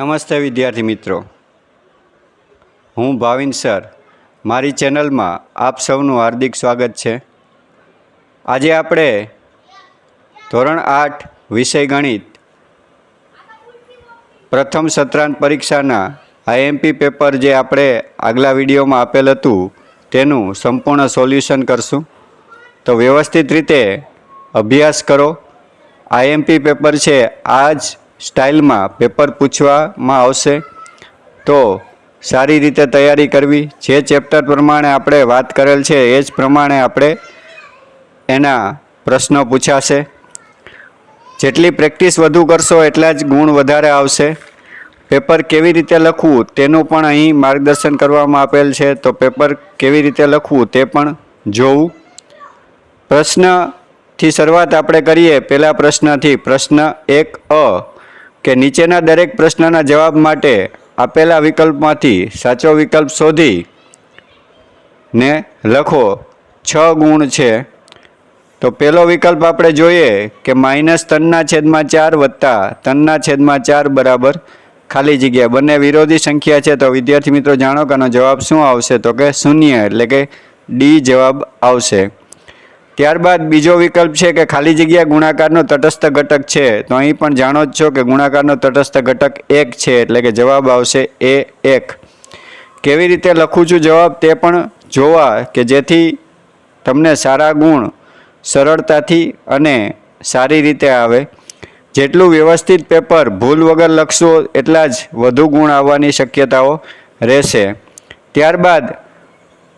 નમસ્તે વિદ્યાર્થી મિત્રો. હું ભાવિન સર. મારી ચેનલમાં આપ સૌનું હાર્દિક સ્વાગત છે. આજે આપણે ધોરણ આઠ વિષય ગણિત પ્રથમ સત્રાંત પરીક્ષાના આઈએમપી પેપર જે આપણે આગલા વિડીયોમાં આપેલ હતું, તેનું સંપૂર્ણ સોલ્યુશન કરશું. તો વ્યવસ્થિત રીતે અભ્યાસ કરો. આઈએમપી પેપર છે આ જ સ્ટાઇલમાં પેપર પૂછવામાં આવશે, તો સારી રીતે તૈયારી કરવી. જે ચેપ્ટર પ્રમાણે આપણે વાત કરેલ છે, એ જ પ્રમાણે આપણે એના પ્રશ્નો પૂછાશે. જેટલી પ્રેક્ટિસ વધુ કરશો, એટલા જ ગુણ વધારે આવશે. પેપર કેવી રીતે લખવું, તેનું પણ અહીં માર્ગદર્શન કરવામાં આપેલ છે, તો પેપર કેવી રીતે લખવું, તે પણ જોવું. પ્રશ્નથી શરૂઆત આપણે કરીએ. પહેલા પ્રશ્નથી પ્રશ્ન એક અ. કે નીચેના દરેક પ્રશ્નના જવાબ માટે આપેલા વિકલ્પમાંથી સાચો વિકલ્પ શોધી ને લખો છ ગુણ છે. તો પહેલો વિકલ્પ આપણે જોઈએ કે માઇનસ ત્રણના છેદમાં ચાર વત્તા ત્રણના છેદમાં ચાર બરાબર ખાલી જગ્યા. બંને વિરોધી સંખ્યા છે તો વિદ્યાર્થી મિત્રો જાણો કે આનો જવાબ શું આવશે? તો કે શૂન્ય, એટલે કે ડી જવાબ આવશે. ત્યારબાદ બીજો વિકલ્પ છે કે ખાલી જગ્યા ગુણાકારનો તટસ્થ ઘટક છે. તો અહીં પણ જાણો જ છો કે ગુણાકારનો તટસ્થ ઘટક એક છે, એટલે કે જવાબ આવશે એ એક. કેવી રીતે લખું છું જવાબ? તે પણ જોવા કે જેથી તમને સારા ગુણ સરળતાથી અને સારી રીતે આવે. જેટલું વ્યવસ્થિત પેપર ભૂલ વગર લખશો, એટલા જ વધુ ગુણ આવવાની શક્યતાઓ રહેશે. ત્યારબાદ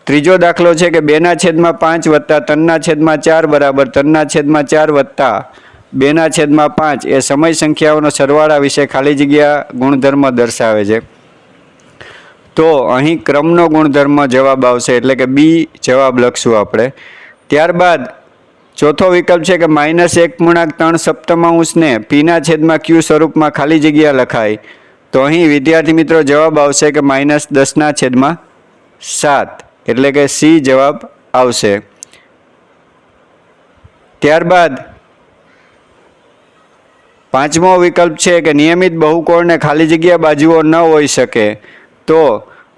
ત્રીજો દાખલો છે કે બેના છેદમાં પાંચ વત્તા ત્રણના છેદમાં ચાર બરાબર ત્રણના છેદમાં ચાર વત્તા બેના છેદમાં પાંચ. એ સમય સંખ્યાઓનો સરવાળા વિશે ખાલી જગ્યા ગુણધર્મ દર્શાવે છે. તો અહીં ક્રમનો ગુણધર્મ જવાબ આવશે એટલે કે બી જવાબ લખશું આપણે. ત્યારબાદ ચોથો વિકલ્પ છે કે માઇનસ એક પૂર્ણાંક ત્રણ સપ્તમાંશને પીના છેદમાં ક્યુ સ્વરૂપમાં ખાલી જગ્યા લખાય. તો અહીં વિદ્યાર્થી મિત્રો જવાબ આવશે કે માઇનસ દસના છેદમાં સાત. એટલે કે સી જવાબ આવશે. ત્યારબાદ પાંચમો વિકલ્પ છે કે નિયમિત બહુકોણને ખાલી જગ્યા બાજુઓ ન હોઈ શકે. તો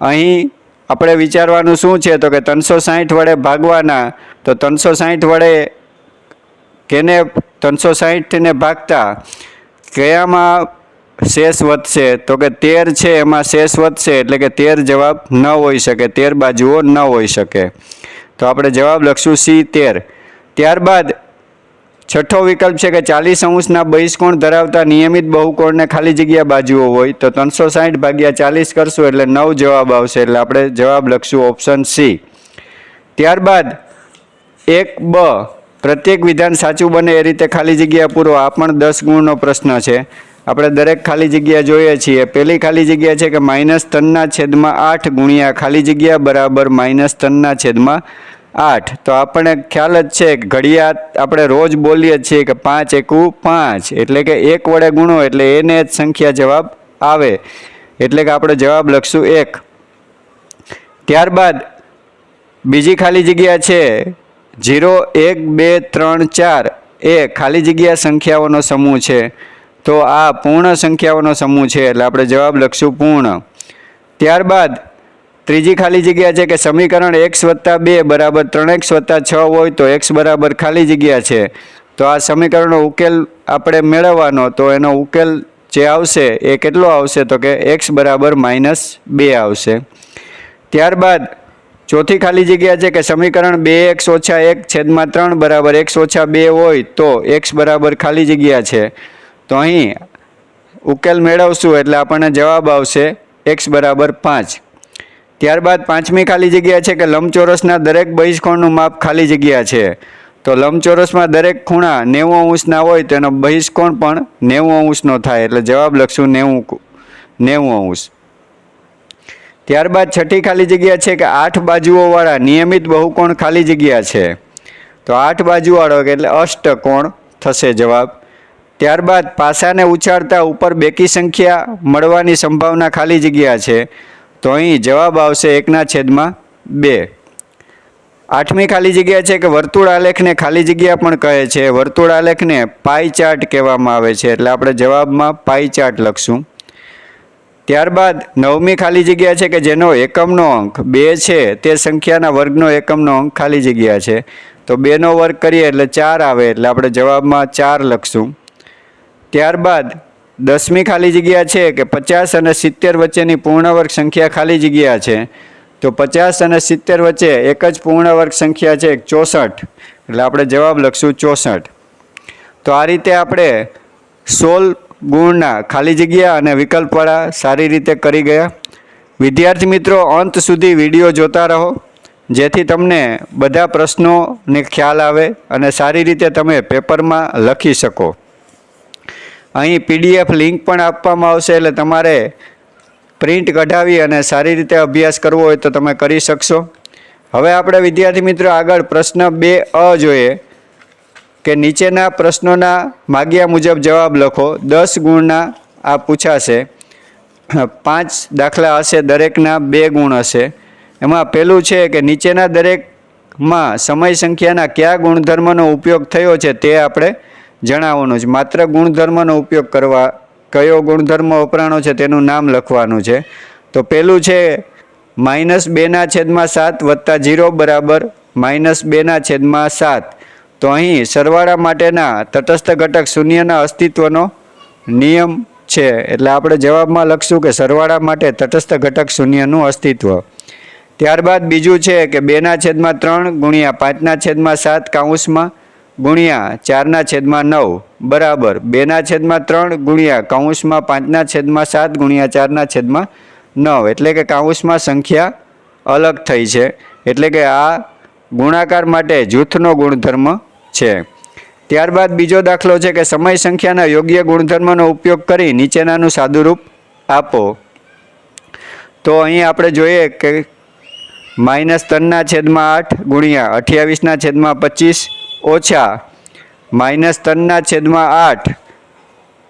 અહીં આપણે વિચારવાનું શું છે? તો કે ત્રણસો સાહીઠ વડે ભાગવાના, તો ત્રણસો સાહીઠ વડે કેને ત્રણસો સાહીઠને ભાગતા? કયામાં શેષ વધશે તો કે તેર છે, એમાં શેષ વધશે એટલે કે તેર જવાબ ન હોઈ શકે. તેર બાજુઓ ન હોઈ શકે. તો આપણે જવાબ લખશું સી તેર. ત્યારબાદ છઠ્ઠો વિકલ્પ છે કે ચાલીસ અંશના બહિષ્કોણ ધરાવતા નિયમિત બહુકોણને ખાલી જગ્યા બાજુઓ હોય તો ત્રણસો સાહીઠ ભાગ્યા ચાલીસ કરશું એટલે નવ જવાબ આવશે એટલે આપણે જવાબ લખશું ઓપ્શન સી. ત્યારબાદ એક બ પ્રત્યેક વિધાન સાચું બને એ રીતે ખાલી જગ્યા પૂરો. આ પણ દસ ગુણનો પ્રશ્ન છે. આપણે દરેક ખાલી જગ્યા જોઈએ છીએ. પહેલી ખાલી જગ્યા છે કે માઇનસ ત્રણના છેદમાં આઠ ગુણ્યા ખાલી જગ્યા બરાબર માઇનસ ત્રણના છેદમાં આઠ. તો આપણને ખ્યાલ જ છે કે ઘડિયાળ આપણે રોજ બોલીએ છીએ કે પાંચ એકુ પાંચ. એટલે કે એક વડે ગુણો એટલે એને જ સંખ્યા જવાબ આવે. એટલે કે આપણે જવાબ લખશું એક. ત્યારબાદ બીજી ખાલી જગ્યા છે જીરો એક બે ત્રણ ચાર એ ખાલી જગ્યા સંખ્યાઓનો સમૂહ છે. તો આ પૂર્ણ સંખ્યાઓનો સમૂહ છે એટલે આપણે જવાબ લખશું પૂર્ણ. ત્યારબાદ ત્રીજી ખાલી જગ્યા છે કે સમીકરણ એક્સ વત્તા બે બરાબર ત્રણ એક્સ વત્તા છ હોય તો એક્સ બરાબર ખાલી જગ્યા છે. તો આ સમીકરણનો ઉકેલ આપણે મેળવવાનો, તો એનો ઉકેલ જે આવશે એ કેટલો આવશે? તો કે એક્સ બરાબર માઇનસ બે આવશે. ત્યારબાદ ચોથી ખાલી જગ્યા છે કે સમીકરણ બે એક્સ ઓછા એક છેદમાં ત્રણ બરાબર એક્સ ઓછા બે હોય તો એક્સ બરાબર ખાલી જગ્યા છે. તો અહીં ઉકેલ મેળવશું એટલે આપણને જવાબ આવશે એક્સ બરાબર પાંચ. ત્યારબાદ પાંચમી ખાલી જગ્યા છે કે લંબચોરસના દરેક બહિષ્કોણનું માપ ખાલી જગ્યા છે. તો લંબચોરસમાં દરેક ખૂણા નેવું અંશના હોય તો એનો બહિષ્કોણ પણ નેવું અંશનો થાય. એટલે જવાબ લખશું નેવું નેવું અંશ. ત્યારબાદ છઠ્ઠી ખાલી જગ્યા છે કે આઠ બાજુઓવાળા નિયમિત બહુકોણ ખાલી જગ્યા છે. તો આઠ બાજુવાળો એટલે અષ્ટકોણ થશે જવાબ. ત્યારબાદ પાસાને ઉછાળતા ઉપર બેકી સંખ્યા મળવાની સંભાવના ખાલી જગ્યા છે. તો અહીં જવાબ આવશે એકના છેદમાં બે. આઠમી ખાલી જગ્યા છે કે વર્તુળ આલેખને ખાલી જગ્યા પણ કહે છે. વર્તુળ આલેખને પાઈ ચાર્ટ કહેવામાં આવે છે. એટલે આપણે જવાબમાં પાઈ ચાર્ટ લખશું. ત્યારબાદ નવમી ખાલી જગ્યા છે કે જેનો એકમનો અંક બે છે, તે સંખ્યાના વર્ગનો એકમનો અંક ખાલી જગ્યા છે. તો બેનો વર્ગ કરીએ એટલે ચાર આવે એટલે આપણે જવાબમાં ચાર લખશું. ત્યારબાદ દસમી ખાલી જગ્યા છે કે પચાસ અને સિત્તેર વચ્ચેની પૂર્ણવર્ગ સંખ્યા ખાલી જગ્યા છે. તો પચાસ અને સિત્તેર વચ્ચે એક જ પૂર્ણવર્ગ સંખ્યા છે ચોસઠ. એટલે આપણે જવાબ લખશું ચોસઠ. તો આ રીતે આપણે સોળ ગુણના ખાલી જગ્યા અને વિકલ્પવાળા સારી રીતે કરી ગયા. વિદ્યાર્થી મિત્રો, અંત સુધી વીડિયો જોતા રહો, જેથી તમને બધા પ્રશ્નોને ખ્યાલ આવે અને સારી રીતે તમે પેપરમાં લખી શકો. અહીં પીડીએફ લિંક પણ આપવામાં આવશે, એટલે તમારે પ્રિન્ટ કઢાવી અને સારી રીતે અભ્યાસ કરવો હોય તો તમે કરી શકશો. હવે આપણે વિદ્યાર્થી મિત્રો આગળ પ્રશ્ન બે અ જોઈએ. કે નીચેના પ્રશ્નોના માગ્યા મુજબ જવાબ લખો. દસ ગુણના આ પૂછાશે. પાંચ દાખલા હશે, દરેકના બે ગુણ હશે. એમાં પહેલું છે કે નીચેના દરેકમાં સમય સંખ્યાના કયા ગુણધર્મનો ઉપયોગ થયો છે તે આપણે જણાવવાનું છે. માત્ર ગુણધર્મનો ઉપયોગ કરવા, કયો ગુણધર્મ વપરાણો છે તેનું નામ લખવાનું છે. તો પહેલું છે, માઇનસ બેના છેદમાં સાત વત્તા જીરો બરાબર માઇનસ બેના છેદમાં સાત. તો અહીં સરવાળા માટેના તટસ્થ ઘટક શૂન્યના અસ્તિત્વનો નિયમ છે. એટલે આપણે જવાબમાં લખશું કે સરવાળા માટે તટસ્થ ઘટક શૂન્યનું અસ્તિત્વ. ત્યારબાદ બીજું છે કે બેના છેદમાં ત્રણ ગુણ્યા પાંચના છેદમાં સાત કાઉન્સમાં ગુણ્યા ચારના છેદમાં નવ. બરાબર. બેના છેદમાં ત્રણ ગુણ્યા કાઉન્સમાં પાંચના છેદમાં સાત ગુણ્યા ચારના છેદમાં નવ. એટલે કે કાઉન્સમાં સંખ્યા અલગ થઈ છે. એટલે કે આ ગુણાકાર માટે જૂથનો ગુણધર્મ છે. ત્યારબાદ બીજો દાખલો છે કે સમય સંખ્યાના યોગ્ય ગુણધર્મનો ઉપયોગ કરી નીચેનાનું સાદુરૂપ આપો. તો અહીં આપણે જોઈએ કે માઇનસ ત્રણના છેદમાં આઠ ગુણ્યા અઠ્યાવીસના છેદમાં પચીસ ઓછા માઇનસ ત્રણના છેદમાં આઠ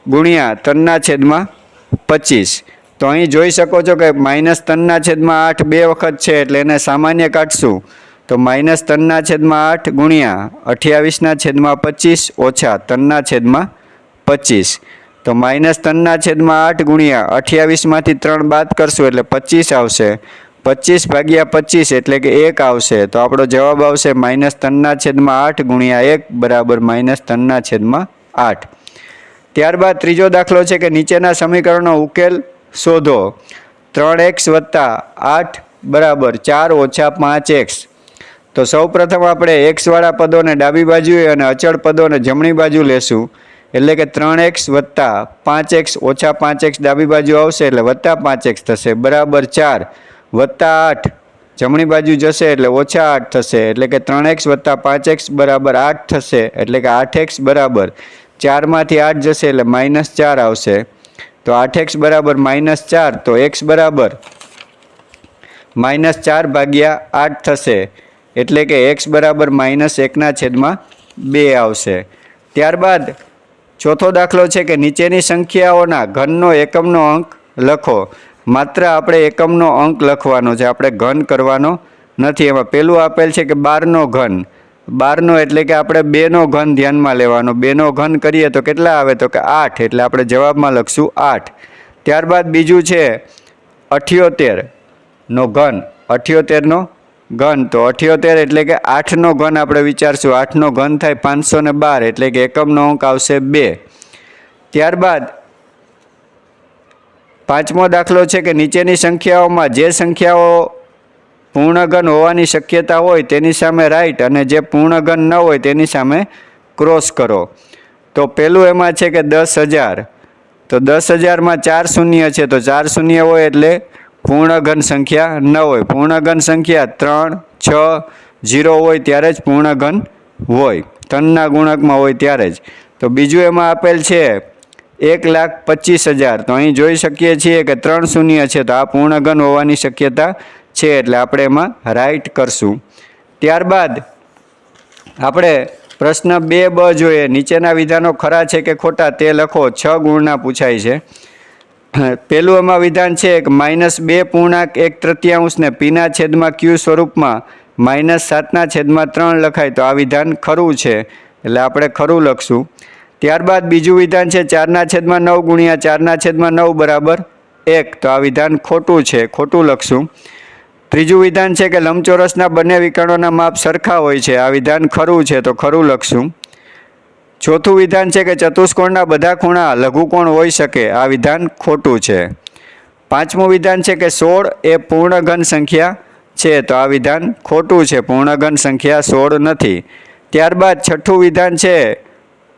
ગુણ્યા ત્રણના છેદમાં પચીસ. તો અહીં જોઈ શકો છો કે માઇનસ ત્રણના છેદમાં આઠ બે વખત છે એટલે એને સામાન્ય કાઢશું. તો માઇનસ ત્રણના છેદમાં આઠ ગુણ્યા અઠ્યાવીસના છેદમાં પચીસ ઓછા ત્રણના છેદમાં પચીસ. તો માઇનસ ત્રણના છેદમાં આઠ ગુણ્યા અઠ્યાવીસમાંથી ત્રણ બાદ કરશું એટલે પચીસ આવશે. પચીસ ભાગ્યા પચીસ એટલે કે એક આવશે. તો આપણો જવાબ આવશે માઇનસ ત્રણના છેદમાં આઠ ગુણ્યા એક બરાબર માઇનસ ત્રણના છેદમાં આઠ. ત્યારબાદ ત્રીજો દાખલો છે કે નીચેના સમીકરણનો ઉકેલ શોધો. ત્રણ એક્સ વત્તા આઠ બરાબર ચાર ઓછા પાંચ એક્સ. તો સૌ પ્રથમ આપણે એક્સવાળા પદોને ડાબી બાજુએ અને અચળ પદોને જમણી બાજુ લેશું. એટલે કે ત્રણ એક્સ વત્તા પાંચ એક્સ ઓછા પાંચ એક્સ ડાબી બાજુ આવશે એટલે વત્તા પાંચ એક્સ થશે. બરાબર ચાર વત્તા આઠ જમણી બાજુ જશે એટલે ઓછા આઠ થશે. એટલે કે ત્રણ એક્સ વત્તા પાંચ એક્સ બરાબર આઠ થશે. એટલે કે આઠ એક્સ બરાબર ચારમાંથી આઠ જશે એટલે માઇનસ ચાર આવશે. તો આઠ એક્સ બરાબર માઇનસ ચાર તો એક્સ બરાબર માઇનસ ચાર ભાગ્યા આઠ થશે. એટલે કે એક્સ બરાબર માઇનસ એકના છેદમાં બે આવશે. ત્યારબાદ ચોથો દાખલો છે કે નીચેની સંખ્યાઓના ઘનનો એકમનો અંક લખો. માત્ર આપણે એકમનો અંક લખવાનો છે, આપણે ઘન કરવાનો નથી. એમાં પહેલું આપેલ છે કે બારનો ઘન. બારનો એટલે કે આપણે બેનો ઘન ધ્યાનમાં લેવાનો. બેનો ઘન કરીએ તો કેટલા આવે? તો કે આઠ. એટલે આપણે જવાબમાં લખશું આઠ. ત્યારબાદ બીજું છે અઠ્યોતેરનો ઘન. અઠ્યોતેરનો ઘન. તો અઠ્યોતેર એટલે કે આઠનો ઘન આપણે વિચારશું. આઠનો ઘન થાય પાંચસો ને બાર એટલે કે એકમનો અંક આવશે બે. ત્યારબાદ પાંચમો દાખલો છે કે નીચેની સંખ્યાઓમાં જે સંખ્યાઓ પૂર્ણઘન હોવાની શક્યતા હોય તેની સામે રાઈટ અને જે પૂર્ણઘન ન હોય તેની સામે ક્રોસ કરો. તો પહેલું એમાં છે કે દસ હજાર. તો દસ હજારમાં ચાર શૂન્ય છે. તો ચાર શૂન્ય હોય એટલે પૂર્ણઘન સંખ્યા ન હોય. પૂર્ણઘન સંખ્યા ત્રણ, છ જીરો હોય ત્યારે જ પૂર્ણઘન હોય. ત્રણના ગુણકમાં હોય ત્યારે જ. તો બીજું એમાં આપેલ છે એક લાખ પચીસ હજાર. તો અહીં જોઈ શકીએ છીએ કે ત્રણ શૂન્ય છે. તો આ પૂર્ણઘન હોવાની શક્યતા છે એટલે આપણે એમાં રાઈટ કરશું. ત્યારબાદ આપણે પ્રશ્ન બે બ જોઈએ. નીચેના વિધાનો ખરા છે કે ખોટા તે લખો. છ ગુણના પૂછાય છે. પેલું એમાં વિધાન છે કે માઇનસ બે પૂર્ણાંક એક તૃતીયાંશને પીના છેદમાં ક્યુ સ્વરૂપમાં માઇનસ સાતના છેદમાં ત્રણ લખાય તો આ વિધાન ખરું છે. એટલે આપણે ખરું લખશું. ત્યારબાદ બીજું વિધાન છે ચારના છેદમાં નવ ગુણ્યા ચારના છેદમાં નવ બરાબર એક. તો આ વિધાન ખોટું છે. ખોટું લખશું. ત્રીજું વિધાન છે કે લંબચોરસના બંને વિકર્ણોના માપ સરખા હોય છે. આ વિધાન ખરું છે તો ખરું લખશું. ચોથું વિધાન છે કે ચતુષ્કોણના બધા ખૂણા લઘુકોણ હોઈ શકે. આ વિધાન ખોટું છે. પાંચમું વિધાન છે કે સોળ એ પૂર્ણ ઘન સંખ્યા છે. તો આ વિધાન ખોટું છે. પૂર્ણઘન સંખ્યા સોળ નથી. ત્યારબાદ છઠ્ઠું વિધાન છે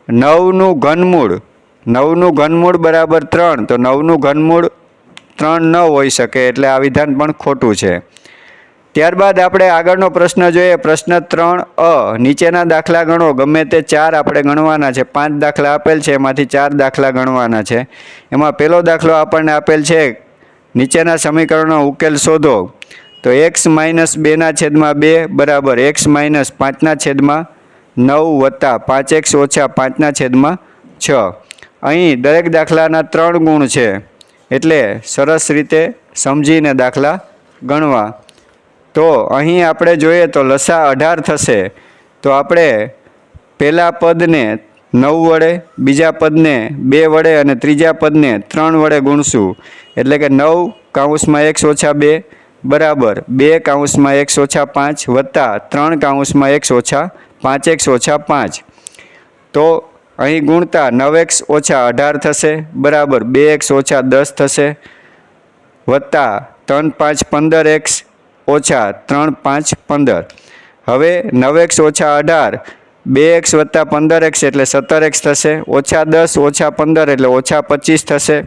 નવનું ઘનમૂળ. નવનું ઘનમૂળ બરાબર ત્રણ. તો નવનું ઘનમૂળ ત્રણ ન હોઈ શકે. એટલે આ વિધાન પણ ખોટું છે. ત્યારબાદ આપણે આગળનો પ્રશ્ન જોઈએ. પ્રશ્ન ત્રણ અ. નીચેના દાખલા ગણો. ગમે તે ચાર આપણે ગણવાના છે. પાંચ દાખલા આપેલ છે. એમાંથી ચાર દાખલા ગણવાના છે. એમાં પહેલો દાખલો આપણને આપેલ છે. નીચેના સમીકરણનો ઉકેલ શોધો. તો એક્સ માઇનસ બેના છેદમાં બે બરાબર એક્સ માઇનસ પાંચના છેદમાં નવ વત્તા પાંચ એક્સ ઓછા પાંચના છેદમાં છ. અહીં દરેક દાખલાના ત્રણ ગુણ છે. એટલે સરસ રીતે સમજીને દાખલા ગણવા. તો અહીં આપણે જોઈએ તો લસા અઢાર થશે. તો આપણે પહેલાં પદને નવ વડે, બીજા પદને બે વડે અને ત્રીજા પદને ત્રણ વડે ગુણશું. એટલે કે નવ કાઉન્સમાં એક્સ ઓછા બે, બરાબર બે કાઉન્સમાં એક્સ ઓછા પાંચ વત્તા ત્રણ કાઉન્સમાં એક્સ ઓછા પાંચ, એક્સ ઓછા પાંચ. તો અહીં ગુણતા નવ એક્સ ઓછા અઢાર થશે, બરાબર બે એક્સ ઓછા દસ થશે, વત્તા ત્રણ પાંચ પંદર એક્સ ઓછા ત્રણ પાંચ પંદર. હવે નવ એક્સ ઓછા અઢાર, બે એક્સ વત્તા પંદર એક્સ એટલે સત્તર એક્સ થશે, ઓછા દસ, ઓછા પંદર એટલે ઓછા પચીસ થશે.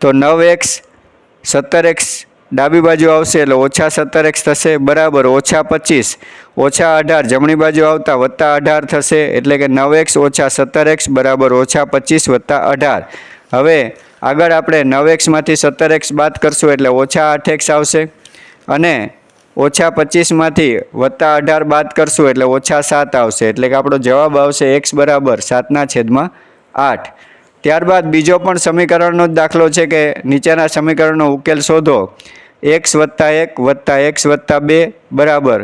તો નવ એક્સ સત્તર એક્સ ડાબી બાજુ આવશે એટલે ઓછા સત્તર એક્સ થશે, બરાબર, ઓછા પચીસ, ઓછા અઢાર, જમણી બાજુ આવતા વત્તા અઢાર થશે, એટલે કે નવ એક્સ ઓછા સત્તર એક્સ બરાબર ઓછા પચીસ વત્તા અઢાર. હવે આગળ આપણે નવ એક્સમાંથી સત્તર એક્સ બાદ કરશું એટલે ઓછા આઠ એક્સ આવશે. અને ઓછા પચીસમાંથી વત્તા અઢાર બાદ કરશું એટલે ઓછા સાત આવશે. એટલે કે આપણો જવાબ આવશે એક્સ બરાબર સાતના છેદમાં આઠ. ત્યારબાદ બીજો પણ સમીકરણનો જ દાખલો છે કે નીચેના સમીકરણનો ઉકેલ શોધો. એક્સ વત્તા એક વત્તા એક્સ વત્તા બે બરાબર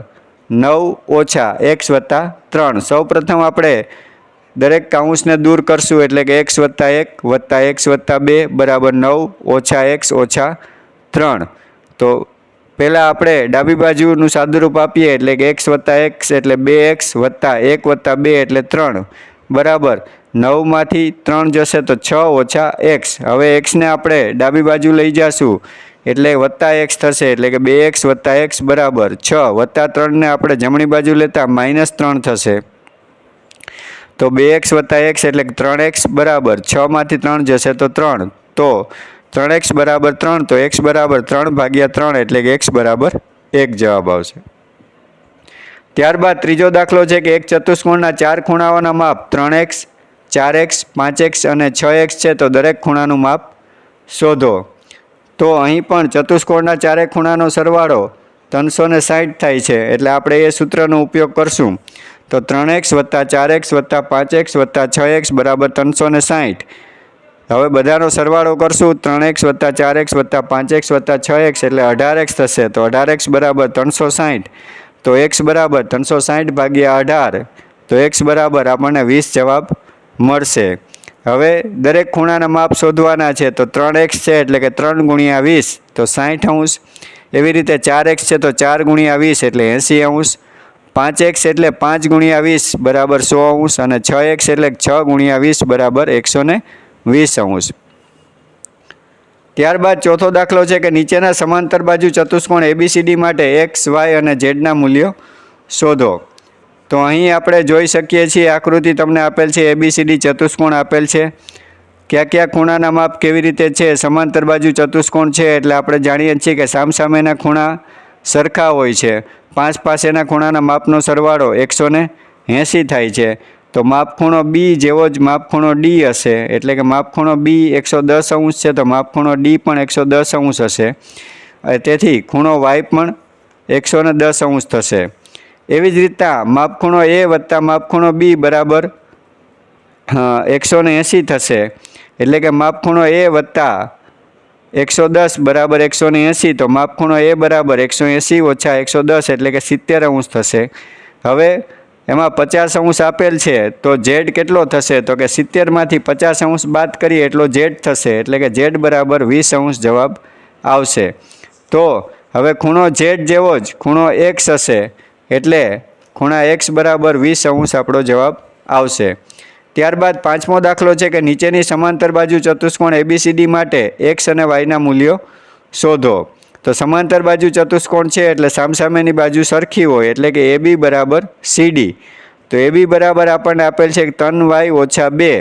નવ ઓછા એક્સ વત્તા ત્રણ. સૌ પ્રથમ આપણે દરેક કાઉન્સને દૂર કરશું એટલે કે એક્સ વત્તા એક વત્તા એક્સ વત્તા બે બરાબર નવ ઓછા એક્સ ઓછા ત્રણ. તો પહેલાં આપણે ડાબી બાજુનું સાદુરૂપ આપીએ એટલે કે એક્સ વત્તા એક્સ એટલે બે એક્સ વત્તા એક વત્તા બે એટલે ત્રણ. બરાબર. નવમાંથી ત્રણ જશે તો છ ઓછા એક્સ હવે એક્સને આપણે ડાબી બાજુ લઈ જઈશું એટલે વત્તા એક્સ થશે એટલે કે બે એક્સ વત્તા એક્સ બરાબર. છ વત્તા ત્રણને આપણે જમણી બાજુ લેતા માઇનસ ત્રણ થશે. તો બે એક્સ વત્તા એક્સ એટલે ત્રણ એક્સ બરાબર. છમાંથી ત્રણ જશે તો ત્રણ. તો ત્રણ એક્સ બરાબર ત્રણ, તો એક્સ બરાબર ત્રણ ભાગ્યા ત્રણ એટલે કે એક્સ બરાબર એક જવાબ આવશે. ત્યારબાદ ત્રીજો દાખલો છે કે એક ચતુષ્કોણના ચાર ખૂણાઓના માપ ત્રણ એક્સ, ચાર એક્સ, પાંચ એક્સ અને છ એક્સ છે, તો દરેક ખૂણાનું માપ શોધો. તો અહીં પણ ચતુષ્કોણના ચારેય ખૂણાનો સરવાળો ત્રણસો ને સાઠ થાય છે, એટલે આપણે એ સૂત્રનો ઉપયોગ કરશું. તો ત્રણ એક્સ વત્તા ચાર એક્સ વત્તા પાંચ એક્સ વત્તા છ એક્સ બરાબર ત્રણસો ને સાઠ હવે બધાનો સરવાળો કરશું. ત્રણ એક્સ વત્તા ચાર એક્સ વત્તા પાંચ એક્સ વત્તા છ એક્સ એટલે અઢાર એક્સ થશે. તો અઢાર એક્સ બરાબર ત્રણસો સાઠ તો એક્સ બરાબર ત્રણસો સાઠ ભાગ્યા અઢાર. તો એક્સ બરાબર આપણને વીસ જવાબ મળશે. હવે દરેક ખૂણાના માપ શોધવાના છે. તો ત્રણ એક્સ છે એટલે કે ત્રણ ગુણ્યા વીસ. તો સાહીઠ અંશ. એવી રીતે ચાર એક્સ છે તો ચાર ગુણ્યા વીસ એટલે એંસી અંશ. પાંચ એક્સ એટલે પાંચ ગુણ્યા વીસ બરાબર સો અંશ. અને છ એક્સ એટલે છ ગુણ્યા વીસ બરાબર એકસો ને વીસ અંશ ત્યારબાદ ચોથો દાખલો છે કે નીચેના સમાંતર બાજુ ચતુષ્કોણ એબીસીડી માટે એક્સ વાય અને ઝેડના મૂલ્યો શોધો. તો અહીં આપણે જોઈ શકીએ છીએ આકૃતિ તમને આપેલ છે એબીસીડી ચતુષ્કોણ આપેલ છે. કયા કયા ખૂણાના માપ કેવી રીતે છે? સમાંતર બાજુ ચતુષ્કોણ છે એટલે આપણે જાણીએ છીએ કે સામસામેના ખૂણા સરખા હોય છે. પાંચ પાસેના ખૂણાના માપનો સરવાળો એકસો એંસી થાય છે. તો માપખૂણો બી જેવો જ માપખૂણો ડી હશે. એટલે કે માપખૂણો બી એકસો દસ અંશ છે, તો માપખૂણો ડી પણ એકસો દસ અંશ હશે. તેથી ખૂણો વાય પણ એકસો ને દસ અંશ થશે. એવી જ રીતના માપ ખૂણો એ વત્તા માપખૂણો બી બરાબર એકસો ને એંસી થશે. એટલે કે માપખૂણો એ વત્તા એકસો દસ બરાબર એકસો ને એંસી તો માપખૂણો એ બરાબર એકસો એંસી ઓછા એકસો દસ, એટલે કે સિત્તેર અંશ થશે. હવે એમાં પચાસ અંશ આપેલ છે, તો ઝેડ કેટલો થશે? તો કે સિત્તેરમાંથી પચાસ અંશ બાદ કરીએ એટલો ઝેડ થશે, એટલે કે ઝેડ બરાબર વીસ અંશ જવાબ આવશે. તો હવે ખૂણો ઝેડ જેવો જ, ખૂણો એક્સ હશે, એટલે ખૂણા એક્સ બરાબર વીસ અંશ આપણો જવાબ આવશે. ત્યારબાદ પાંચમો દાખલો છે કે નીચેની સમાંતર બાજુ ચતુષ્કોણ એબીસીડી માટે એક્સ અને વાયના મૂલ્યો શોધો. તો સમાંતર બાજુ ચતુષ્કોણ છે એટલે સામસામેની બાજુ સરખી હોય એટલે કે એ બી બરાબર સીડી તો એ બી બરાબર આપણને આપેલ છે ત્રણ વાય ઓછા બે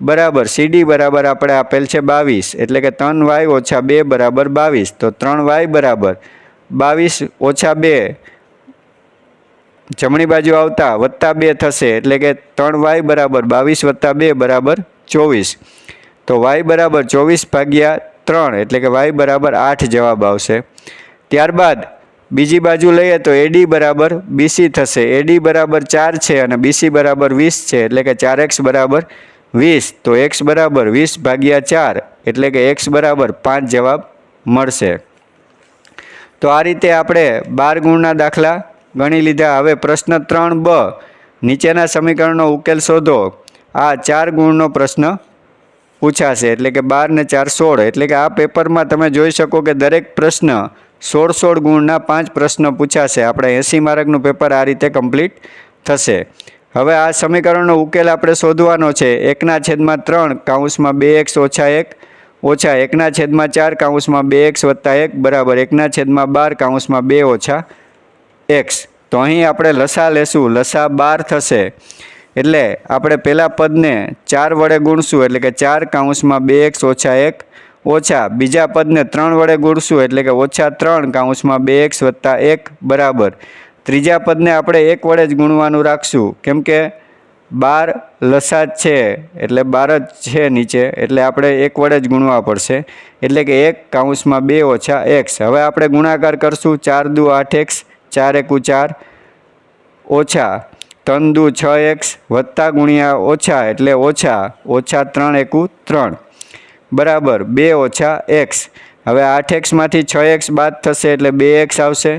બરાબર સીડી બરાબર આપણે આપેલ છે બાવીસ એટલે કે ત્રણ વાય ઓછા બે બરાબર બાવીસ. તો ત્રણ વાય બરાબર બાવીસ ઓછા બે જમણી બાજુ આવતા વત્તા બે થશે એટલે કે ત્રણ વાય બરાબર બાવીસ વત્તા બે બરાબર ચોવીસ. તો વાય બરાબર ચોવીસ ભાગ્યા ત્રણ, એટલે કે વાય બરાબર આઠ જવાબ આવશે. ત્યારબાદ બીજી બાજુ લઈએ તો એડી બરાબર બીસી થશે. એડી બરાબર ચાર છે અને બીસી બરાબર વીસ છે, એટલે કે ચાર એક્સ બરાબર વીસ. તો એક્સ બરાબર વીસ ભાગ્યા ચાર, એટલે કે એક્સ બરાબર પાંચ જવાબ મળશે. તો આ રીતે આપણે બાર ગુણના દાખલા ગણી લીધા. હવે પ્રશ્ન ત્રણ બ, નીચેના સમીકરણનો ઉકેલ શોધો. આ ચાર ગુણનો પ્રશ્ન પૂછાશે. એટલે કે બાર ને ચાર સોળ. એટલે કે આ પેપરમાં તમે જોઈ શકો કે દરેક પ્રશ્ન સોળ સોળ ગુણના પાંચ પ્રશ્ન પૂછાશે. આપણે એંસી માર્કનું પેપર આ રીતે કમ્પ્લીટ થશે. હવે આ સમીકરણનો ઉકેલ આપણે શોધવાનો છે. એકના છેદમાં ત્રણ કાઉન્સમાં બે એક્સ ઓછા એક ઓછા એકના છેદમાં ચાર કાઉન્સમાં બે એક્સ વત્તા એક બરાબર. એકના છેદમાં બાર કાઉન્સમાં બે ઓછા એક્સ. તો અહીં આપણે લસા લેશું. લસા બાર થશે. એટલે આપણે પહેલાં પદને ચાર વડે ગુણશું, એટલે કે ચાર કાઉન્સમાં બે એક્સ ઓછા એક ઓછા બીજા પદને ત્રણ વડે ગુણશું, એટલે કે ઓછા ત્રણ કાઉન્સમાં બે એક્સ વત્તા એક બરાબર. ત્રીજા પદને આપણે એક વડે જ ગુણવાનું રાખશું. કેમ કે બાર લસા જ છે, એટલે બાર જ છે નીચે, એટલે આપણે એક વડે જ ગુણવા પડશે. એટલે કે એક કાઉન્સમાં બે ઓછા એક્સ. હવે આપણે ગુણાકાર કરશું, ચાર દુ આઠ એક્સ, ચાર એકુ ચાર ઓછા ત્રણ દુ છ એક્સ વત્તા ગુણ્યા ઓછા એટલે ઓછા ઓછા ત્રણ એકુ ત્રણ. બરાબર, બે ઓછા એક્સ. હવે આઠ એક્સમાંથી છ એક્સ બાદ થશે એટલે બે એક્સ આવશે.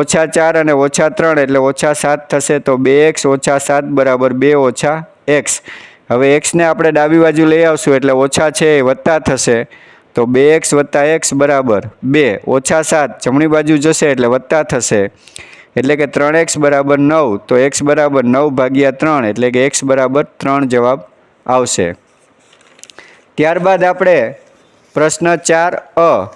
ઓછા ચાર અને ઓછા ત્રણ એટલે ઓછા સાત થશે, તો બે એક્સ ઓછા સાત બરાબર બે ઓછા એક્સ. હવે એક્સને આપણે ડાબી બાજુ લઈ આવશું એટલે ઓછા છે એ વત્તા થશે. તો બે એક્સ વત્તા એક્સ બરાબર બે. ઓછા સાત જમણી બાજુ જશે એટલે વત્તા થશે. એટલે કે ત્રણ એક્સ બરાબર નવ, તો એક્સ બરાબર નવ ભાગ્યા ત્રણ એટલે કે એક્સ બરાબર ત્રણ જવાબ આવશે. ત્યારબાદ આપણે પ્રશ્ન ચાર અ,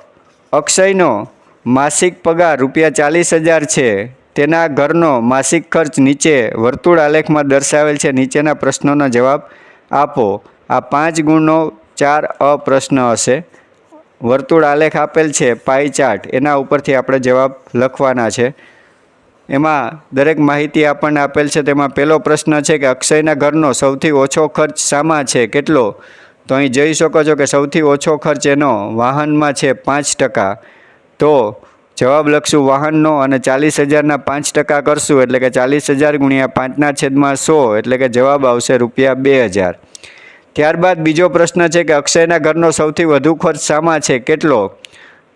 અક્ષયનો માસિક પગાર રૂપિયા ચાલીસ હજાર છે. તેના ઘરનો માસિક ખર્ચ નીચે વર્તુળ આલેખમાં દર્શાવેલ છે. નીચેના પ્રશ્નોનો જવાબ આપો. આ પાંચ ગુણનો ચાર અ પ્રશ્ન હશે. વર્તુળ આલેખ આપેલ છે, પાઈ ચાર્ટ. એના ઉપરથી આપણે જવાબ લખવાના છે. એમાં દરેક માહિતી આપણને આપેલ છે, તેમાં પહેલો પ્રશ્ન છે કે અક્ષયના ઘરનો સૌથી ઓછો ખર્ચ શામાં છે, કેટલો? તો અહીં જોઈ શકો છો કે સૌથી ઓછો ખર્ચ એનો વાહનમાં છે પાંચ ટકા. તો જવાબ લખશું વાહનનો અને ચાલીસ હજારના પાંચ ટકા કરશું, એટલે કે ચાલીસ હજાર ગુણ્યા પાંચના છેદમાં સો, એટલે કે જવાબ આવશે રૂપિયા બે હજાર. ત્યારબાદ બીજો પ્રશ્ન છે કે અક્ષયના ઘરનો સૌથી વધુ ખર્ચ શામાં છે, કેટલો?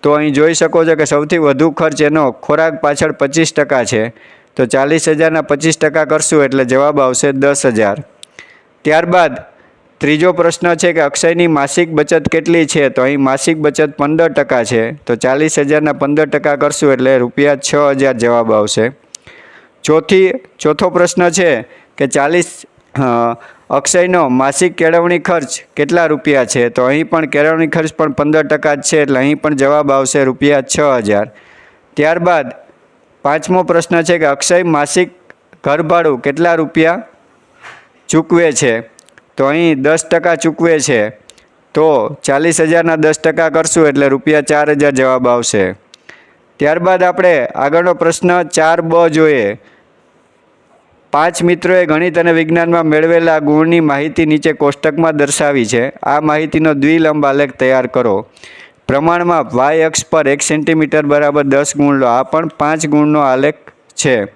તો અહીં જોઈ શકો છો કે સૌથી વધુ ખર્ચ એનો ખોરાક પાછળ પચીસ ટકા છે. તો ચાલીસ હજારના પચીસ ટકા કરશું એટલે જવાબ આવશે દસ હજાર. ત્યારબાદ ત્રીજો પ્રશ્ન છે કે અક્ષયની માસિક બચત કેટલી છે? તો અહીં માસિક બચત પંદર ટકા છે. તો ચાલીસ હજારના પંદર ટકા કરશું એટલે રૂપિયા છ હજાર જવાબ આવશે. ચોથી, ચોથો પ્રશ્ન છે કે ચાલીસ અક્ષયનો માસિક કેળવણી ખર્ચ કેટલા રૂપિયા છે? તો અહીં પણ કેળવણી ખર્ચ પણ પંદર ટકા જ છે, એટલે અહીં પણ જવાબ આવશે રૂપિયા છ હજાર. ત્યારબાદ પાંચમો પ્રશ્ન છે કે અક્ષય માસિક ઘરભાડું કેટલા રૂપિયા ચૂકવે છે? તો અહીં દસ ટકા ચૂકવે છે. તો ચાલીસ હજારના દસ ટકા કરશું એટલે રૂપિયા ચાર હજાર જવાબ આવશે. ત્યારબાદ આપણે આગળનો પ્રશ્ન ચાર બ જોઈએ. પાંચ મિત્રોએ ગણિત અને વિજ્ઞાનમાં મેળવેલા ગુણની માહિતી નીચે કોષ્ટકમાં દર્શાવી છે. આ માહિતીનો દ્વિલંબ આલેખ તૈયાર કરો. પ્રમાણમાં વાય અક્ષ પર એક સેન્ટીમીટર બરાબર દસ ગુણ લો. આ પણ પાંચ ગુણનો આલેખ છે.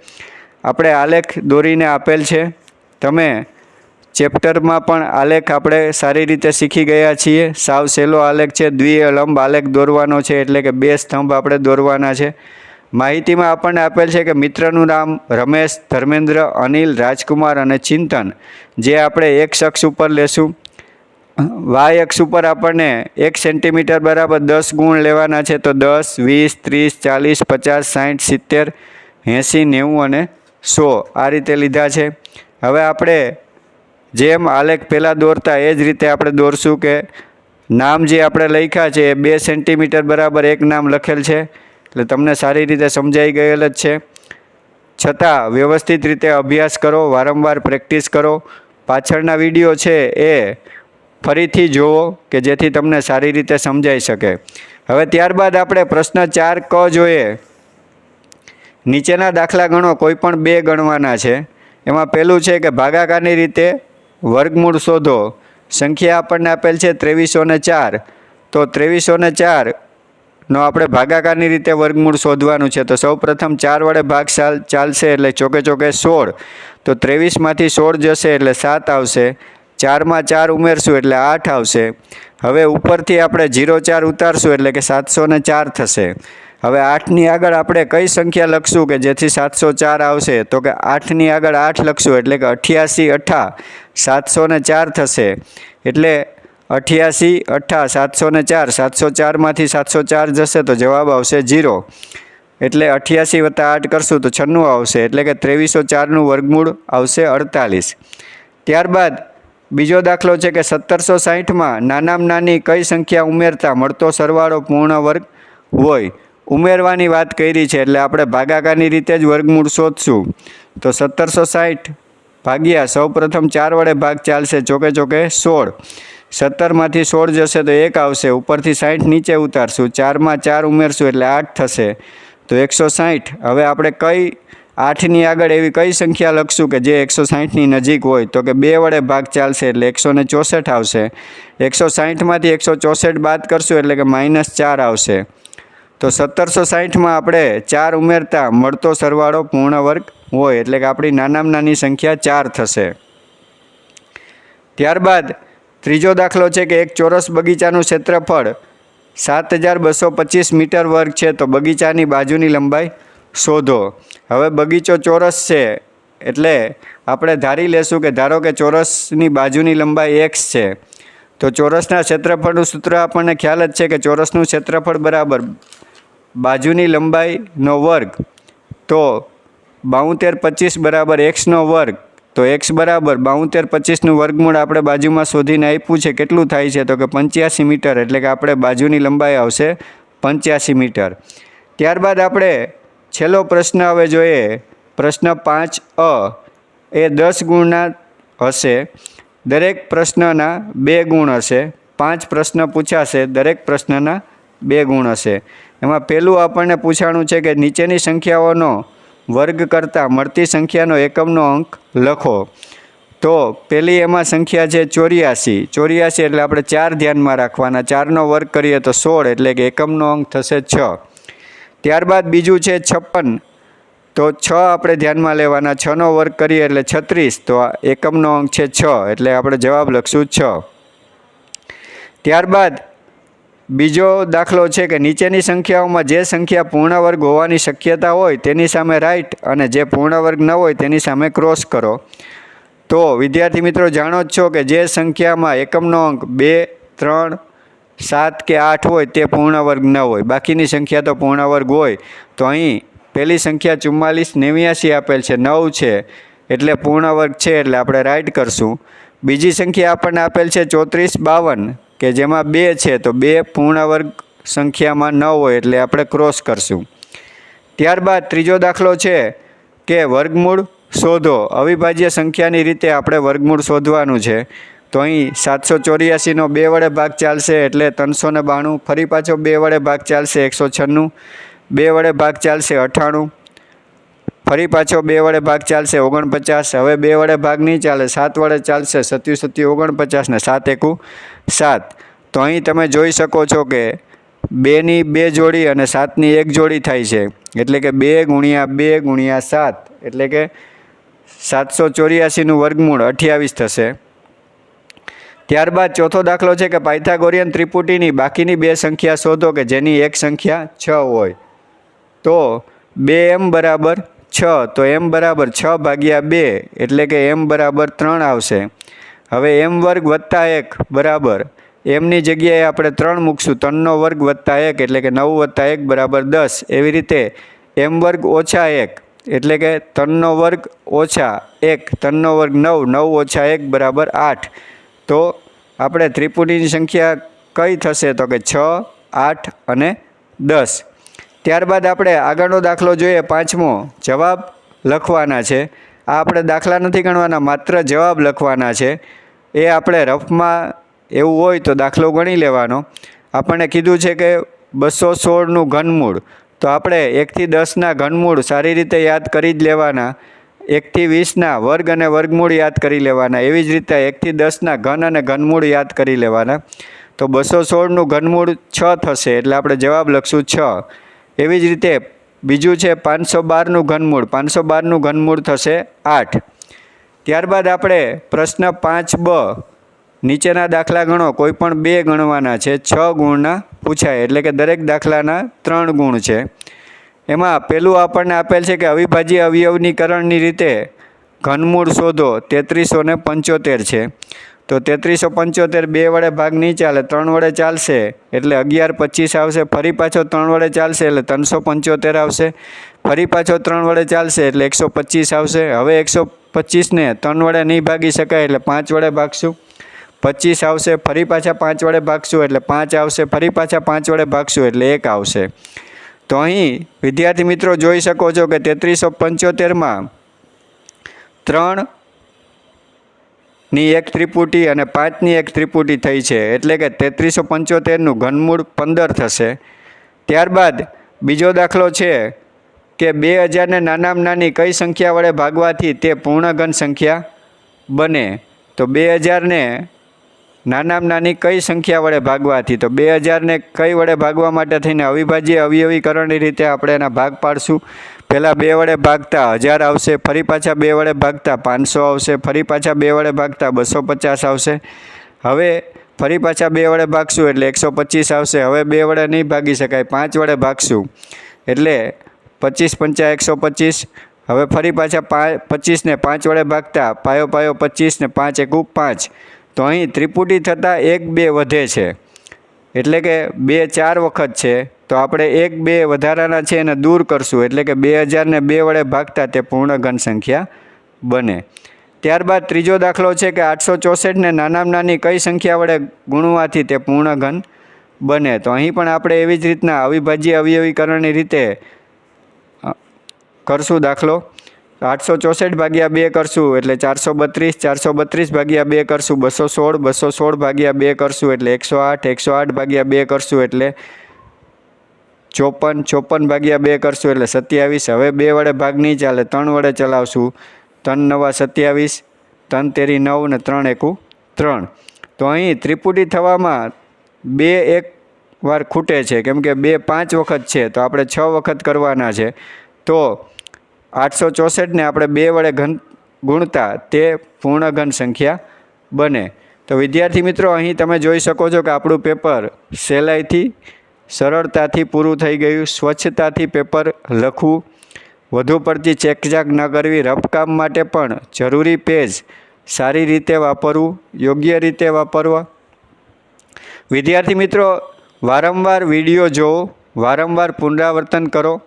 આપણે આલેખ દોરીને આપેલ છે. તમે ચેપ્ટરમાં પણ આલેખ આપણે સારી રીતે શીખી ગયા છીએ. સાવ સહેલો આલેખ છે. દ્વિલંબ આલેખ દોરવાનો છે એટલે કે બે સ્તંભ આપણે દોરવાના છે. માહિતીમાં આપણને આપેલ છે કે મિત્રનું નામ રમેશ, ધર્મેન્દ્ર, અનિલ, રાજકુમાર અને ચિંતન. જે આપણે એક શખ્સ ઉપર લેશું. વાય અક્ષ ઉપર આપણને એક સેન્ટીમીટર બરાબર દસ ગુણ લેવાના છે. તો દસ, વીસ, ત્રીસ, ચાલીસ, પચાસ સાઠ સિત્તેર, એંસી, નેવું અને સો આ રીતે લીધા છે. હવે આપણે જેમ આલેખ પહેલાં દોરતા એ જ રીતે આપણે દોરશું કે નામ જે આપણે લખ્યા છે એ બે સેન્ટીમીટર બરાબર એક નામ લખેલ છે. એટલે તમને સારી રીતે સમજાઈ ગયેલ જ છે. છતાં વ્યવસ્થિત રીતે અભ્યાસ કરો, વારંવાર પ્રેક્ટિસ કરો. પાછળના વીડિયો છે એ ફરીથી જુઓ કે જેથી તમને સારી રીતે સમજાઈ શકે. હવે ત્યારબાદ આપણે પ્રશ્ન ચાર ક જોઈએ. નીચેના દાખલા ગણો, કોઈ પણ બે ગણવાના છે. એમાં પહેલું છે કે ભાગાકારની રીતે વર્ગમૂળ શોધો. સંખ્યા આપણને આપેલ છે ત્રેવીસો ને ચાર. તો ત્રેવીસો ને ચાર નો, આપણે ભાગાકારની રીતે વર્ગમૂળ શોધવાનું છે. તો સૌ પ્રથમ ચાર વડે ભાગ ચાલ, ચાલશે એટલે ચોકે ચોકે સોળ. તો ત્રેવીસમાંથી સોળ જશે એટલે સાત આવશે. ચારમાં ચાર ઉમેરશું એટલે આઠ આવશે. હવે ઉપરથી આપણે જીરો ચાર ઉતારશું એટલે કે સાતસો ને ચાર થશે. હવે આઠની આગળ આપણે કઈ સંખ્યા લખશું કે જેથી સાતસો ચાર આવશે? તો કે આઠની આગળ આઠ લખશું એટલે કે અઠ્યાસી અઠા. સાતસો ને ચાર થશે. એટલે અઠ્યાસી, અઠ્ઠા, સાતસો ને ચાર. સાતસો ચારમાંથી સાતસો ચાર જશે તો જવાબ આવશે જીરો. એટલે અઠ્યાસી વત્તા આઠ કરશું તો છન્નું આવશે. એટલે કે ત્રેવીસો ચારનું વર્ગમૂળ આવશે અડતાલીસ. ત્યારબાદ બીજો દાખલો છે કે સત્તરસો સાહીઠમાં નાનામાં નાની કઈ સંખ્યા ઉમેરતા મળતો સરવાળો પૂર્ણ વર્ગ હોય? ઉમેરવાની વાત કરી છે, એટલે આપણે ભાગાકારની રીતે જ વર્ગમૂળ શોધશું. તો સત્તરસો સાહીઠ ભાગ્યા સૌ પ્રથમ ચાર વડે ભાગ ચાલશે ચોકે ચોકે સોળ. સત્તરમાંથી સોળ જશે તો એક આવશે. ઉપરથી સાઠ નીચે ઉતારશું. ચારમાં ચાર ઉમેરશું એટલે આઠ થશે. તો એકસો સાઠ હવે આપણે કઈ આઠની આગળ એવી કઈ સંખ્યા લખશું કે જે એકસો સાઠની નજીક હોય? તો કે બે વડે ભાગ ચાલશે એટલે એકસો ને ચોસઠ આવશે. એકસો સાહીઠમાંથી એકસો ચોસઠ બાદ કરશું એટલે કે માઇનસ ચાર આવશે. તો સત્તરસો સાહીઠમાં આપણે ચાર ઉમેરતા મળતો સરવાળો પૂર્ણ વર્ગ હોય એટલે કે આપણી નાનામાં નાની સંખ્યા ચાર થશે. ત્યારબાદ ત્રીજો દાખલો છે કે એક ચોરસ બગીચાનું ક્ષેત્રફળ સાત હજાર બસો પચીસ મીટર વર્ગ છે, તો બગીચાની બાજુની લંબાઈ શોધો. હવે બગીચો ચોરસ છે, એટલે આપણે ધારી લેશું કે ધારો કે ચોરસની બાજુની લંબાઈ એક્સ છે, તો ચોરસના ક્ષેત્રફળનું સૂત્ર આપણને ખ્યાલ જ છે કે ચોરસનું ક્ષેત્રફળ બરાબર બાજુની લંબાઈનો વર્ગ, તો બાઉતેર પચીસ બરાબર એક્સનો વર્ગ તો એક્સ બરાબર બાઉતેર પચીસનું વર્ગમૂળ આપણે બાજુમાં શોધીને આપ્યું છે. કેટલું થાય છે? તો કે પંચ્યાસી મીટર એટલે કે આપણે બાજુની લંબાઈ આવશે પંચ્યાસી મીટર. ત્યારબાદ આપણે છેલ્લો પ્રશ્ન હવે જોઈએ. પ્રશ્ન પાંચ અ એ દસ ગુણના હશે. દરેક પ્રશ્નના બે ગુણ હશે. પાંચ પ્રશ્ન પૂછાશે. દરેક પ્રશ્નના બે ગુણ હશે. એમાં પહેલું આપણને પૂછાણું છે કે નીચેની સંખ્યાઓનો વર્ગ કરતાં મળતી સંખ્યાનો એકમનો અંક લખો. તો પહેલી એમાં સંખ્યા છે ચોર્યાસી. ચોર્યાસી એટલે આપણે ચાર ધ્યાનમાં રાખવાના. ચારનો વર્ગ કરીએ તો સોળ એટલે કે એકમનો અંક થશે છ. ત્યારબાદ બીજું છે છપ્પન. તો છ આપણે ધ્યાનમાં લેવાના. છનો વર્ગ કરીએ એટલે છત્રીસ. તો આ એકમનો અંક છે છ. એટલે આપણે જવાબ લખશું છ. ત્યારબાદ બીજો દાખલો છે કે નીચેની સંખ્યાઓમાં જે સંખ્યા પૂર્ણ વર્ગ હોવાની શક્યતા હોય તેની સામે રાઈટ અને જે પૂર્ણ વર્ગ ન હોય તેની સામે ક્રોસ કરો. તો વિદ્યાર્થી મિત્રો જાણો જ છો કે જે સંખ્યામાં એકમનો અંક બે, ત્રણ, સાત કે આઠ હોય તે પૂર્ણ વર્ગ ન હોય. બાકીની સંખ્યા તો પૂર્ણ વર્ગ હોય. તો અહીં પહેલી સંખ્યા ચુમ્માલીસ નેવ્યાસી આપેલ છે, નવ છે. એટલે પૂર્ણ વર્ગ છે એટલે આપણે રાઈટ કરશું. બીજી સંખ્યા આપણને આપેલ છે ચોત્રીસ, બાવન. કે જેમાં બે છે, તો બે પૂર્ણવર્ગ સંખ્યામાં ન હોય એટલે આપણે ક્રોસ કરશું. ત્યારબાદ ત્રીજો દાખલો છે કે વર્ગમૂળ શોધો. અવિભાજ્ય સંખ્યાની રીતે આપણે વર્ગમૂળ શોધવાનું છે. તો અહીં સાતસો ચોર્યાસીનો બે વડે ભાગ ચાલશે એટલે ત્રણસો ને બાણું. ફરી પાછો બે વડે ભાગ ચાલશે એકસો છન્નું. બે વડે ભાગ ચાલશે અઠ્ઠાણું ફરી પાછો બે વડે ભાગ ચાલશે ઓગણપચાસ, હવે બે વડે ભાગ નહીં ચાલે, સાત વડે ચાલશે, સત્યુ સત્યુ ઓગણપચાસ ને સાત એકુ સાત. તો અહીં તમે જોઈ શકો છો કે બેની બે જોડી અને સાતની એક જોડી થાય છે. એટલે કે બે ગુણ્યા બે ગુણ્યા સાત. એટલે કે સાતસો ચોર્યાસીનું વર્ગમૂળ અઠ્યાવીસ થશે. ત્યારબાદ ચોથો દાખલો છે કે પાયથાગોરિયન ત્રિપુટીની બાકીની બે સંખ્યા શોધો કે જેની એક સંખ્યા છ હોય. તો બે એમ બરાબર છ, તો એમ બરાબર છ ભાગ્યા બે એટલે કે એમ બરાબર ત્રણ આવશે. હવે એમ વર્ગ વત્તા એક, બરાબર. એમની જગ્યાએ આપણે ત્રણ મૂકશું, ત્રણનો વર્ગ વત્તા એક એટલે કે નવ વત્તા એક બરાબર દસ. એવી રીતે એમ વર્ગ ઓછા એક એટલે કે ત્રણનો વર્ગ ઓછા એક, ત્રણનો વર્ગ નવ નવ ઓછા એક બરાબર આઠ. તો આપણે ત્રિપુટીની સંખ્યા કઈ થશે? તો કે છ, આઠ અને દસ. ત્યારબાદ આપણે આગળનો દાખલો જોઈએ, પાંચમો. જવાબ લખવાના છે. આ આપણે દાખલા નથી ગણવાના, માત્ર જવાબ લખવાના છે. એ આપણે રફમાં એવું હોય તો દાખલો ગણી લેવાનો. આપણને કીધું છે કે બસો સોળનું ઘનમૂળ. તો આપણે એકથી દસના ઘનમૂળ સારી રીતે યાદ કરી જ લેવાના. એકથી વીસના વર્ગ અને વર્ગમૂળ યાદ કરી લેવાના. એવી જ રીતે એકથી દસના ઘન અને ઘનમૂળ યાદ કરી લેવાના. તો બસો સોળનું ઘનમૂળ છ થશે, એટલે આપણે જવાબ લખશું છ. એવી જ રીતે બીજું છે પાંચસો બારનું ઘનમૂળ. પાંચસો બારનું ઘનમૂળ થશે આઠ. ત્યારબાદ આપણે પ્રશ્ન પાંચ બ નીચેના દાખલા ગણો. કોઈ પણ બે ગણવાના છે. છ ગુણના પૂછાય. એટલે કે દરેક દાખલાના ત્રણ ગુણ છે. એમાં પહેલું આપણને આપેલ છે કે અવિભાજ્ય અવયવનીકરણની રીતે ઘનમૂળ શોધો. તેત્રીસો ને પંચોતેર છે. તો તેત્રીસો પંચોતેર બે વડે ભાગ નહીં ચાલે, ત્રણ વડે ચાલશે. એટલે અગિયાર પચીસ આવશે, ફરી પાછો ત્રણ વડે ચાલશે, એટલે ત્રણસો પંચોતેર આવશે. ફરી પાછો ત્રણ વડે ચાલશે, એટલે એકસો પચીસ આવશે. હવે એકસો પચીસને ત્રણ વડે નહીં ભાગી શકાય, એટલે પાંચ વડે ભાગશું. પચીસ આવશે, ફરી પાછા પાંચ વડે ભાગશું, એટલે પાંચ આવશે, ફરી પાછા પાંચ વડે ભાગશું, એટલે એક આવશે. તો અહીં વિદ્યાર્થી મિત્રો જોઈ શકો છો કે તેત્રીસો પંચોતેરમાં ત્રણ ની એક ત્રિપુટી અને પાંચની એક ત્રિપુટી થઈ છે. એટલે કે તેત્રીસો પંચોતેરનું ઘનમૂળ પંદર થશે. ત્યારબાદ બીજો દાખલો છે કે બે હજારને નાનામાં નાની કઈ સંખ્યા વડે ભાગવાથી તે પૂર્ણઘન સંખ્યા બને? તો બે હજારને નાનામાં નાની કઈ સંખ્યા વડે ભાગવાથી તો બે હજારને કઈ વડે ભાગવા માટે થઈને અવિભાજ્ય અવયવીકરણની રીતે આપણે એના ભાગ પાડશું? પહેલાં બે વડે ભાગતા હજાર આવશે, ફરી પાછા બે વડે ભાગતા પાંચસો આવશે, ફરી પાછા બે વડે ભાગતા બસો પચાસ આવશે. હવે ફરી પાછા બે વડે ભાગશું એટલે એકસો પચીસ આવશે. હવે બે વડે નહીં ભાગી શકાય, પાંચ વડે ભાગશું. એટલે પચીસ પંચા એકસો પચીસ. હવે ફરી પાછા પા, પચીસને પાંચ વડે ભાગતા, પાયો પાયો પચીસ ને પાંચ, એકું પાંચ. તો અહીં ત્રિપુટી થતાં એક બે વધે છે. એટલે કે બે ચાર વખત છે. તો આપણે એક બે વધારાના છે એને દૂર કરશું. એટલે કે બે હજારને બે વડે ભાગતા તે પૂર્ણ ઘન સંખ્યા બને. ત્યારબાદ ત્રીજો દાખલો છે કે આઠસો ચોસઠને નાનામાં નાની કઈ સંખ્યા વડે ગુણવાથી તે પૂર્ણ ઘન બને. તો અહીં પણ આપણે એવી જ રીતના અવિભાજ્ય અવયવીકરણની રીતે કરશું દાખલો. આઠસો ચોસઠ ભાગ્યા બે કરશું, એટલે ચારસો બત્રીસ ચારસો બત્રીસ ભાગ્યા બે કરશું, બસો સોળ બસો સોળ ભાગ્યા બે કરશું, એટલે એકસો આઠ એકસો આઠ ભાગ્યા બે કરશું, એટલે ચોપન ચોપન ભાગ્યા બે કરશું, એટલે સત્યાવીસ. હવે બે વડે ભાગ નહીં ચાલે, ત્રણ વડે ચલાવશું. ત્રણ નવા સત્યાવીસ ત્રણ તેરી નવ ને ત્રણ એકું ત્રણ. તો અહીં ત્રિપુટી થવામાં બે એક વાર ખૂટે છે, કેમ કે બે પાંચ વખત છે, તો આપણે છ વખત કરવાના છે. તો આઠસો ચોસઠને આપણે બે વડે ઘન ગુણતા તે પૂર્ણ ઘન સંખ્યા બને. તો વિદ્યાર્થી મિત્રો, અહીં તમે જોઈ શકો છો કે આપણું પેપર સહેલાઈથી, સરળતાથી પૂરું થઈ ગયું. સ્વચ્છતાથી પેપર લખવું, વધુ પડતી ચેકચાક ન કરવી રફકામ માટે પણ જરૂરી પેજ સારી રીતે વાપરવું, યોગ્ય રીતે વાપરવા. વિદ્યાર્થી મિત્રો, વારંવાર વીડિયો જોવો, વારંવાર પુનરાવર્તન કરો.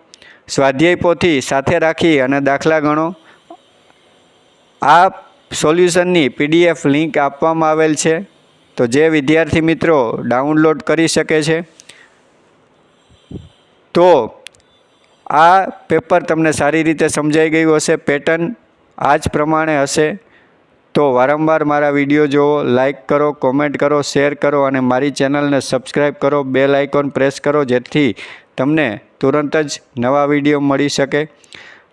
સ્વાધ્યાય પોથી સાથે રાખી અને દાખલા ગણો. આ સોલ્યુશનની પીડીએફ લિંક આપવામાં આવેલ છે. તો જે વિદ્યાર્થી મિત્રો ડાઉનલોડ કરી શકે છે. તો આ પેપર તમને સારી રીતે સમજાઈ ગયું હશે. પેટર્ન આ જ પ્રમાણે હશે. તો વારંવાર મારા વીડિયો જુઓ લાઇક કરો, કોમેન્ટ કરો, શેર કરો અને મારી ચેનલને સબસ્ક્રાઈબ કરો. બેલ આઇકોન પ્રેસ કરો જેથી તમને તુરંત જ નવા વીડિયો મળી શકે.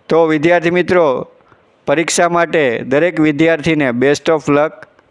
તો વિદ્યાર્થી મિત્રો, પરીક્ષા માટે દરેક વિદ્યાર્થીને બેસ્ટ ઓફ લક